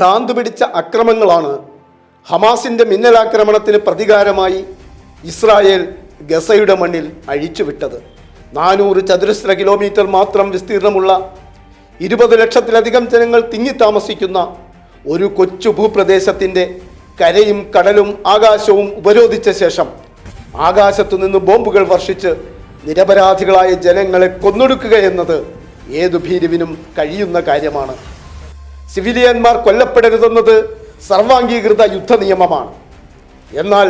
ഭ്രാന്ത് പിടിച്ച അക്രമങ്ങളാണ് ഹമാസിന്റെ മിന്നലാക്രമണത്തിന് പ്രതികാരമായി ഇസ്രായേൽ ഗസയുടെ മണ്ണിൽ അഴിച്ചുവിട്ടത്. നാനൂറ് ചതുരശ്ര കിലോമീറ്റർ മാത്രം വിസ്തീർണമുള്ള ഇരുപത് ലക്ഷത്തിലധികം ജനങ്ങൾ തിങ്ങി താമസിക്കുന്ന ഒരു കൊച്ചു ഭൂപ്രദേശത്തിന്റെ കരയും കടലും ആകാശവും ഉപരോധിച്ച ശേഷം ആകാശത്തു നിന്ന് ബോംബുകൾ വർഷിച്ച് നിരപരാധികളായ ജനങ്ങളെ കൊന്നൊടുക്കുക എന്നത് ഏതു ഭീരുവിനും കഴിയുന്ന കാര്യമാണ്. സിവിലിയന്മാർ കൊല്ലപ്പെടരുതെന്നത് സർവാംഗീകൃത യുദ്ധ നിയമമാണ്. എന്നാൽ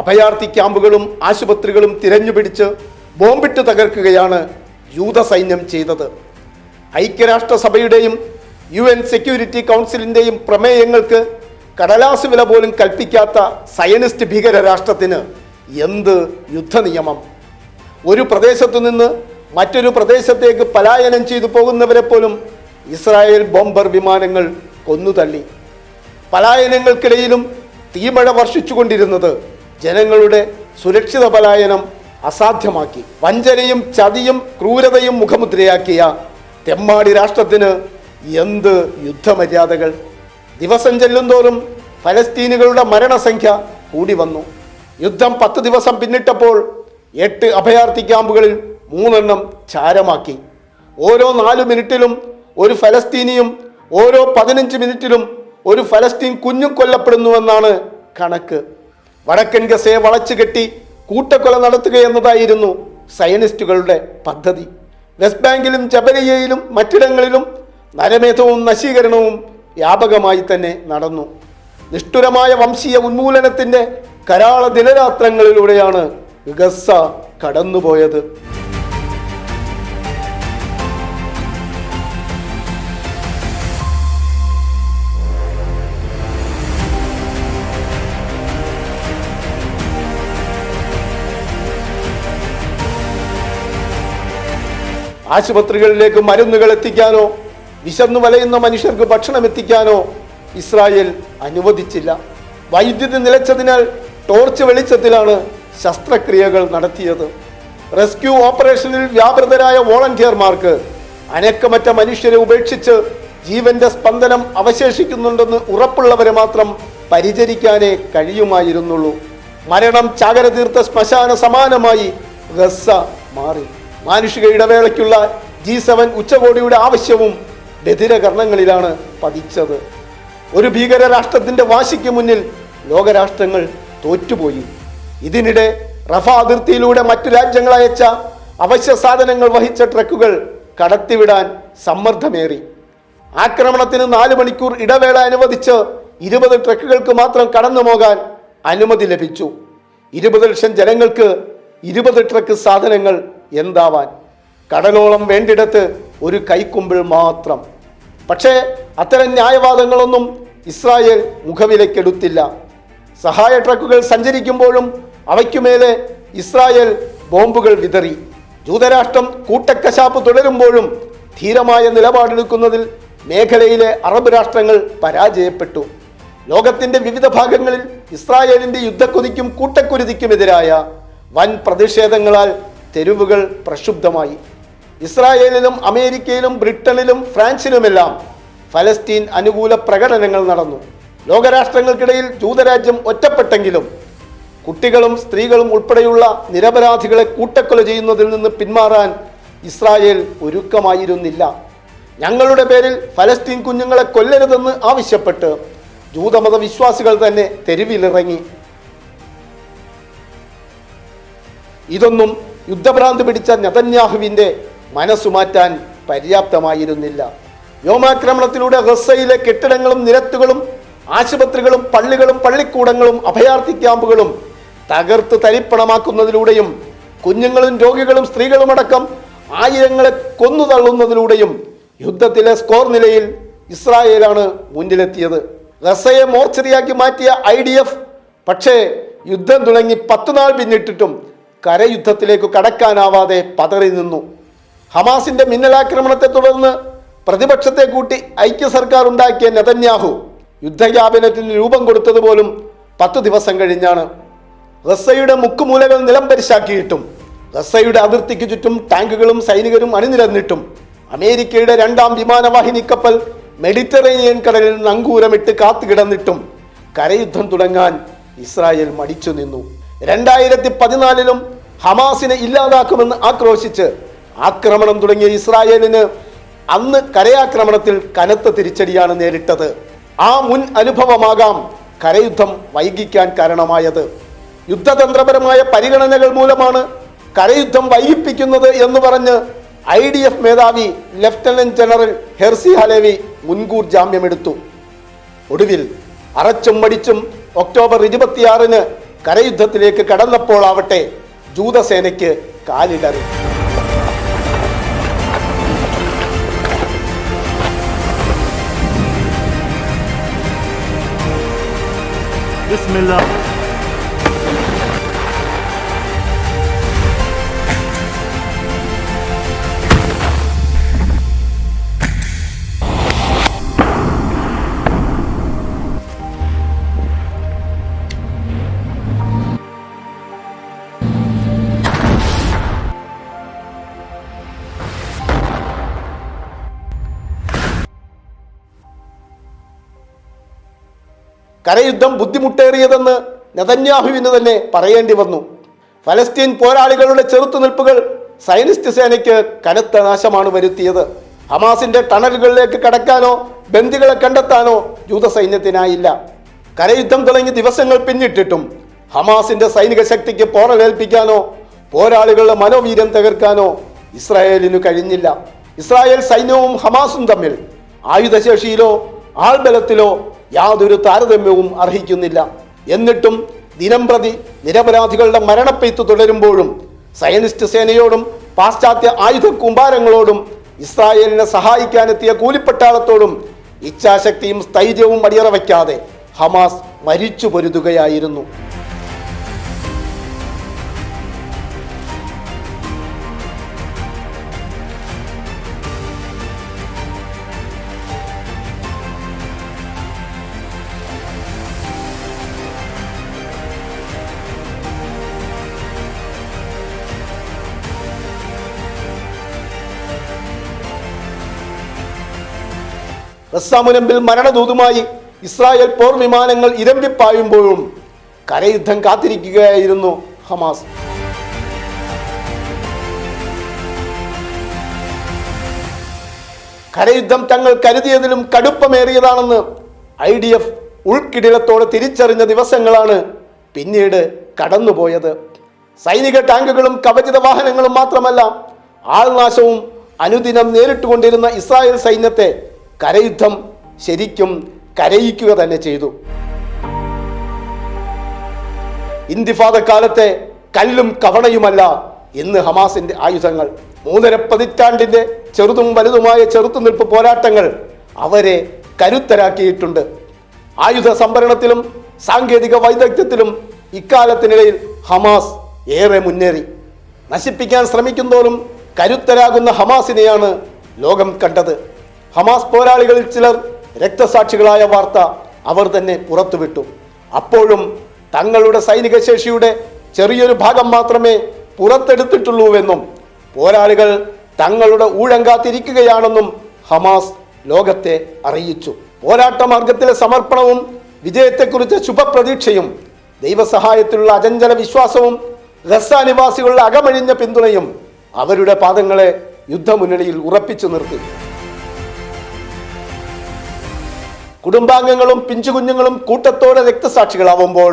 അഭയാർത്ഥി ക്യാമ്പുകളും ആശുപത്രികളും തിരഞ്ഞുപിടിച്ച് ബോംബിട്ട് തകർക്കുകയാണ് യൂത സൈന്യം ചെയ്തത്. ഐക്യരാഷ്ട്രസഭയുടെയും യു എൻ സെക്യൂരിറ്റി കൗൺസിലിന്റെയും പ്രമേയങ്ങൾക്ക് കടലാസ് വില പോലും കൽപ്പിക്കാത്ത സയനിസ്റ്റ് ഭീകര രാഷ്ട്രത്തിന് എന്ത് യുദ്ധ നിയമം? ഒരു പ്രദേശത്തു നിന്ന് മറ്റൊരു പ്രദേശത്തേക്ക് പലായനം ചെയ്തു പോകുന്നവരെ പോലും ഇസ്രായേൽ ബോംബർ വിമാനങ്ങൾ കൊന്നുതള്ളി. പലായനങ്ങൾക്കിടയിലും തീമഴ വർഷിച്ചുകൊണ്ടിരുന്നത് ജനങ്ങളുടെ സുരക്ഷിത പലായനം അസാധ്യമാക്കി. വഞ്ചനയും ചതിയും ക്രൂരതയും മുഖമുദ്രയാക്കിയ തെമ്മാടി രാഷ്ട്രത്തിന് എന്ത് യുദ്ധമര്യാദകൾ? ദിവസം ചെല്ലുന്തോറും ഫലസ്തീനുകളുടെ മരണസംഖ്യ കൂടി വന്നു. യുദ്ധം പത്ത് ദിവസം പിന്നിട്ടപ്പോൾ എട്ട് അഭയാർത്ഥി ക്യാമ്പുകളിൽ മൂന്നെണ്ണം ചാരമാക്കി. ഓരോ നാല് മിനിറ്റിലും ഒരു ഫലസ്തീനിയും ഓരോ പതിനഞ്ച് മിനിറ്റിലും ഒരു ഫലസ്തീൻ കുഞ്ഞും കൊല്ലപ്പെടുന്നുവെന്നാണ് കണക്ക്. വടക്കൻ ഗസയെ വളച്ചു കെട്ടി കൂട്ടക്കൊല നടത്തുക എന്നതായിരുന്നു സയനിസ്റ്റുകളുടെ പദ്ധതി. വെസ്റ്റ് ബാങ്കിലും ജബലിയയിലും മറ്റിടങ്ങളിലും നരമേധവും നശീകരണവും വ്യാപകമായി തന്നെ നടന്നു. നിഷ്ഠുരമായ വംശീയ ഉന്മൂലനത്തിന്റെ കരാള ദിനരാത്രങ്ങളിലൂടെയാണ് ഗസ കടന്നുപോയത്. ആശുപത്രികളിലേക്ക് മരുന്നുകൾ എത്തിക്കാനോ വിശന്നു വലയുന്ന മനുഷ്യർക്ക് ഭക്ഷണം എത്തിക്കാനോ ഇസ്രായേൽ അനുവദിച്ചില്ല. വൈദ്യുതി നിലച്ചതിനാൽ ടോർച്ച് വെളിച്ചത്തിലാണ് ശസ്ത്രക്രിയകൾ നടത്തിയത്. റെസ്ക്യൂ ഓപ്പറേഷനിൽ വ്യാപൃതരായ വോളണ്ടിയർമാർക്ക് അനക്കമറ്റ മനുഷ്യരെ ഉപേക്ഷിച്ച് ജീവന്റെ സ്പന്ദനം അവശേഷിക്കുന്നുണ്ടെന്ന് ഉറപ്പുള്ളവരെ മാത്രം പരിചരിക്കാനേ കഴിയുമായിരുന്നുള്ളൂ. മരണം ചാകര തീർത്ത ശ്മശാന സമാനമായി ഗസ മാറി. മാനുഷിക ഇടവേളയ്ക്കുള്ള ജി സെവൻ ഉച്ചകോടിയുടെ ആവശ്യവും ബധിരകർണങ്ങളിലാണ് പതിച്ചത്. ഒരു ഭീകര രാഷ്ട്രത്തിന്റെ വാശിക്ക് മുന്നിൽ ലോകരാഷ്ട്രങ്ങൾ തോറ്റുപോയി. ഇതിനിടെ റഫ അതിർത്തിയിലൂടെ മറ്റു രാജ്യങ്ങൾ അയച്ച അവശ്യ സാധനങ്ങൾ വഹിച്ച ട്രക്കുകൾ കടത്തിവിടാൻ സമ്മർദ്ദമേറി. ആക്രമണത്തിന് നാല് മണിക്കൂർ ഇടവേള അനുവദിച്ച് ഇരുപത് ട്രക്കുകൾക്ക് മാത്രം കടന്നു പോകാൻ അനുമതി ലഭിച്ചു. ഇരുപത് ലക്ഷം ജനങ്ങൾക്ക് ഇരുപത് ട്രക്ക് സാധനങ്ങൾ എന്താവാൻ? കടലോളം വേണ്ടിടത്ത് ഒരു കൈക്കുമ്പിൾ മാത്രം. പക്ഷേ അത്തരം ന്യായവാദങ്ങളൊന്നും ഇസ്രായേൽ മുഖവിലക്കെടുത്തില്ല സഹായ ട്രക്കുകൾ സഞ്ചരിക്കുമ്പോഴും അവയ്ക്കുമേലെ ഇസ്രായേൽ ബോംബുകൾ വിതറി. ജൂതരാഷ്ട്രം കൂട്ടക്കശാപ്പ് തുടരുമ്പോഴും ധീരമായ നിലപാടെടുക്കുന്നതിൽ മേഖലയിലെ അറബ് രാഷ്ട്രങ്ങൾ പരാജയപ്പെട്ടു. ലോകത്തിന്റെ വിവിധ ഭാഗങ്ങളിൽ ഇസ്രായേലിന്റെ യുദ്ധക്കൊതിക്കും കൂട്ടക്കുരുതിക്കുമെതിരായ വൻ പ്രതിഷേധങ്ങളാൽ തെരുവുകൾ പ്രക്ഷുബ്ധമായി. ഇസ്രായേലിലും അമേരിക്കയിലും ബ്രിട്ടനിലും ഫ്രാൻസിലുമെല്ലാം ഫലസ്തീൻ അനുകൂല പ്രകടനങ്ങൾ നടന്നു. ലോകരാഷ്ട്രങ്ങൾക്കിടയിൽ ജൂതരാജ്യം ഒറ്റപ്പെട്ടെങ്കിലും കുട്ടികളും സ്ത്രീകളും ഉൾപ്പെടെയുള്ള നിരപരാധികളെ കൂട്ടക്കൊല ചെയ്യുന്നതിൽ നിന്ന് പിന്മാറാൻ ഇസ്രായേൽ ഒരുക്കമായിരുന്നില്ല. ഞങ്ങളുടെ പേരിൽ ഫലസ്തീൻ കുഞ്ഞുങ്ങളെ കൊല്ലരുതെന്ന് ആവശ്യപ്പെട്ട് ജൂതമത വിശ്വാസികൾ തന്നെ തെരുവിലിറങ്ങി. ഇതൊന്നും യുദ്ധഭ്രാന്ത് പിടിച്ച നതന്യാഹുവിന്റെ മനസ്സുമാറ്റാൻ പര്യാപ്തമായിരുന്നില്ല. വ്യോമാക്രമണത്തിലൂടെ ഗസയിലെ കെട്ടിടങ്ങളും നിരത്തുകളും ആശുപത്രികളും പള്ളികളും പള്ളിക്കൂടങ്ങളും അഭയാർത്ഥി ക്യാമ്പുകളും തകർത്ത് തരിപ്പണമാക്കുന്നതിലൂടെയും കുഞ്ഞുങ്ങളും രോഗികളും സ്ത്രീകളുമടക്കം ആയിരങ്ങളെ കൊന്നു തള്ളുന്നതിലൂടെയും യുദ്ധത്തിലെ സ്കോർ നിലയിൽ ഇസ്രായേലാണ് മുന്നിലെത്തിയത്. ഗസയെ മോർച്ചറിയാക്കി മാറ്റിയ ഐ ഡി എഫ് പക്ഷേ യുദ്ധം തുടങ്ങി പത്തു നാൾ പിന്നിട്ടിട്ടും കരയുദ്ധത്തിലേക്ക് കടക്കാനാവാതെ പതറി നിന്നു. ഹമാസിന്റെ മിന്നലാക്രമണത്തെ തുടർന്ന് പ്രതിപക്ഷത്തെ കൂട്ടി ഐക്യ സർക്കാർ ഉണ്ടാക്കിയ നെതന്യാഹു യുദ്ധ ക്യാബിനറ്റിന് രൂപം കൊടുത്തതുപോലും പത്തു ദിവസം കഴിഞ്ഞാണ്. റസ്സയുടെ മുക്കുമൂലകൾ നിലംപരിശാക്കിയിട്ടും റസ്സയുടെ അതിർത്തിക്ക് ചുറ്റും ടാങ്കുകളും സൈനികരും അണിനിരന്നിട്ടും അമേരിക്കയുടെ രണ്ടാം വിമാനവാഹിനി കപ്പൽ മെഡിറ്ററേനിയൻ കടലിൽ നങ്കൂരമിട്ട് കാത്തുകിടന്നിട്ടും കരയുദ്ധം തുടങ്ങാൻ ഇസ്രായേൽ മടിച്ചു നിന്നു. രണ്ടായിരത്തി പതിനാലിലും ഹമാസിനെ ഇല്ലാതാക്കുമെന്ന് ആക്രോശിച്ച് ആക്രമണം തുടങ്ങിയ ഇസ്രായേലിന് അന്ന് കരയാക്രമണത്തിൽ കനത്ത തിരിച്ചടിയാണ് നേരിട്ടത്. ആ മുൻ അനുഭവമാകാം കരയുദ്ധം വൈകിക്കാൻ കാരണമായത്. യുദ്ധതന്ത്രപരമായ പരിഗണനകൾ മൂലമാണ് കരയുദ്ധം വൈകിപ്പിക്കുന്നത് എന്ന് പറഞ്ഞ് ഐ ഡി എഫ് മേധാവി ലഫ്റ്റനന്റ് ജനറൽ ഹെർസി ഹലേവി മുൻകൂർ ജാമ്യമെടുത്തു. ഒടുവിൽ അറച്ചും മടിച്ചും ഒക്ടോബർ ഇരുപത്തിയാറിന് കരയുദ്ധത്തിലേക്ക് കടന്നപ്പോളാവട്ടെ ജൂതസേനയ്ക്ക് കാലിടറി ബിസ്മില്ലാ കരയുദ്ധം ബുദ്ധിമുട്ടേറിയതെന്ന് നെതന്യാഹുവിന് തന്നെ പറയേണ്ടി വന്നു. ഫലസ്തീൻ പോരാളികളുടെ ചെറുത്തുനിൽപ്പുകൾ സൈനിസ്റ്റ് സേനയ്ക്ക് കനത്ത നാശമാണ് വരുത്തിയത്. ഹമാസിന്റെ ടണലുകളിലേക്ക് കടക്കാനോ ബന്ദികളെ കണ്ടെത്താനോ ജൂത സൈന്യത്തിനായില്ല കരയുദ്ധം തുടങ്ങി ദിവസങ്ങൾ പിന്നിട്ടിട്ടും ഹമാസിന്റെ സൈനിക ശക്തിക്ക് പോറലേൽപ്പിക്കാനോ പോരാളികളുടെ മനോവീര്യം തകർക്കാനോ ഇസ്രായേലിനു കഴിഞ്ഞില്ല. ഇസ്രായേൽ സൈന്യവും ഹമാസും തമ്മിൽ ആയുധശേഷിയിലോ ആൾബലത്തിലോ യാതൊരു താരതമ്യവും അർഹിക്കുന്നില്ല. എന്നിട്ടും ദിനംപ്രതി നിരപരാധികളുടെ മരണപ്പെയ്ത്ത് തുടരുമ്പോഴും സയനിസ്റ്റ് സേനയോടും പാശ്ചാത്യ ആയുധ കുമ്പാരങ്ങളോടും ഇസ്രായേലിനെ സഹായിക്കാനെത്തിയ കൂലിപ്പട്ടാളത്തോടും ഇച്ഛാശക്തിയും സ്ഥൈര്യവും അടിയറ വയ്ക്കാതെ ഹമാസ് മരിച്ചു പൊരുതുകയായിരുന്നു. റസ്സാമുനമ്പിൽ മരണദൂതുമായി ഇസ്രായേൽ പോർ വിമാനങ്ങൾ ഇരമ്പിപ്പായുമ്പോഴും കരയുദ്ധം കാത്തിരിക്കുകയായിരുന്നു ഹമാസ്. കരയുദ്ധം തങ്ങൾ കരുതിയതിലും കടുപ്പമേറിയതാണെന്ന് ഐ ഡി എഫ് ഉൾക്കിടിലത്തോടെ തിരിച്ചറിഞ്ഞ ദിവസങ്ങളാണ് പിന്നീട് കടന്നുപോയത്. സൈനിക ടാങ്കുകളും കവചിത വാഹനങ്ങളും മാത്രമല്ല ആൾനാശവും അനുദിനം നേരിട്ടുകൊണ്ടിരുന്ന ഇസ്രായേൽ സൈന്യത്തെ കരയുദ്ധം ശരിക്കും കരയിക്കുക തന്നെ ചെയ്തു. ഇന്തിഫാദ കാലത്തെ കല്ലും കവണയുമല്ല ഇന്ന് ഹമാസിന്റെ ആയുധങ്ങൾ. മൂന്നര പതിറ്റാണ്ടിന്റെ ചെറുതും വലുതുമായ ചെറുത്തുനിൽപ്പ് പോരാട്ടങ്ങൾ അവരെ കരുത്തരാക്കിയിട്ടുണ്ട്. ആയുധ സംഭരണത്തിലും സാങ്കേതിക വൈദഗ്ധ്യത്തിലും ഇക്കാലത്തിനിടയിൽ ഹമാസ് ഏറെ മുന്നേറി. നശിപ്പിക്കാൻ ശ്രമിക്കുന്നതോറും കരുത്തരാകുന്ന ഹമാസിനെയാണ് ലോകം കണ്ടത്. ഹമാസ് പോരാളികളിൽ ചിലർ രക്തസാക്ഷികളായ വാർത്ത അവർ തന്നെ പുറത്തുവിട്ടു. അപ്പോഴും തങ്ങളുടെ സൈനിക ശേഷിയുടെ ചെറിയൊരു ഭാഗം മാത്രമേ പുറത്തെടുത്തിട്ടുള്ളൂവെന്നും പോരാളികൾ തങ്ങളുടെ ഊഴം കാത്തിരിക്കുകയാണെന്നും ഹമാസ് ലോകത്തെ അറിയിച്ചു. പോരാട്ട മാർഗത്തിലെ സമർപ്പണവും വിജയത്തെക്കുറിച്ച് ശുഭപ്രതീക്ഷയും ദൈവസഹായത്തിലുള്ള അചഞ്ചല വിശ്വാസവും ഗസ നിവാസികളുടെ അകമഴിഞ്ഞ പിന്തുണയും അവരുടെ പാദങ്ങളെ യുദ്ധമുന്നണിയിൽ ഉറപ്പിച്ചു നിർത്തി. കുടുംബാംഗങ്ങളും പിഞ്ചുകുഞ്ഞുങ്ങളും കൂട്ടത്തോടെ രക്തസാക്ഷികളാവുമ്പോൾ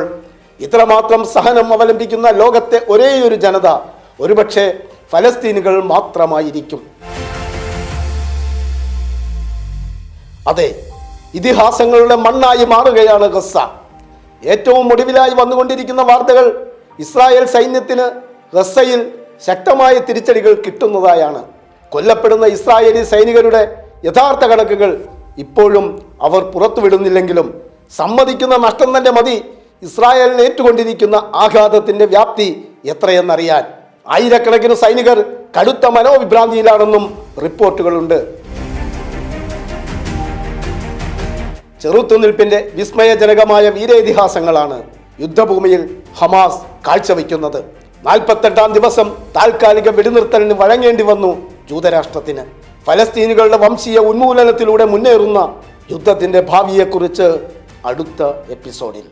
ഇത്രമാത്രം സഹനം അവലംബിക്കുന്ന ലോകത്തെ ഒരേയൊരു ജനത ഒരുപക്ഷെ ഫലസ്തീനുകൾ മാത്രമായിരിക്കും. അതെ ഇതിഹാസങ്ങളുടെ മണ്ണായി മാറുകയാണ് ഗസ ഏറ്റവും ഒടുവിലായി വന്നുകൊണ്ടിരിക്കുന്ന വാർത്തകൾ ഇസ്രായേൽ സൈന്യത്തിന് ഗസയിൽ ശക്തമായ തിരിച്ചടികൾ കിട്ടുന്നതായാണ്. കൊല്ലപ്പെടുന്ന ഇസ്രായേലി സൈനികരുടെ യഥാർത്ഥ കണക്കുകൾ ഇപ്പോഴും അവർ പുറത്തുവിടുന്നില്ലെങ്കിലും സമ്മതിക്കുന്ന നഷ്ടം തന്നെ മതി. ഇസ്രായേലിന് ഏറ്റുകൊണ്ടിരിക്കുന്ന ആഘാതത്തിന്റെ വ്യാപ്തി എത്രയെന്നറിയാൻ ആയിരക്കണക്കിന് സൈനികർ കടുത്ത മനോവിഭ്രാന്തിയിലാണെന്നും റിപ്പോർട്ടുകളുണ്ട്. ചെറുത്തുനിൽപ്പിന്റെ വിസ്മയജനകമായ വീരേതിഹാസങ്ങളാണ് യുദ്ധഭൂമിയിൽ ഹമാസ് കാഴ്ചവെക്കുന്നത്. നാൽപ്പത്തെട്ടാം ദിവസം താൽക്കാലിക വെടിനിർത്തലിന് വഴങ്ങേണ്ടി വന്നു ജൂതരാഷ്ട്രത്തിന്. ഫലസ്തീനുകളുടെ വംശീയ ഉന്മൂലനത്തിലൂടെ മുന്നേറുന്ന യുദ്ധത്തിന്റെ ഭാവിയെക്കുറിച്ച് അടുത്ത എപ്പിസോഡിൽ.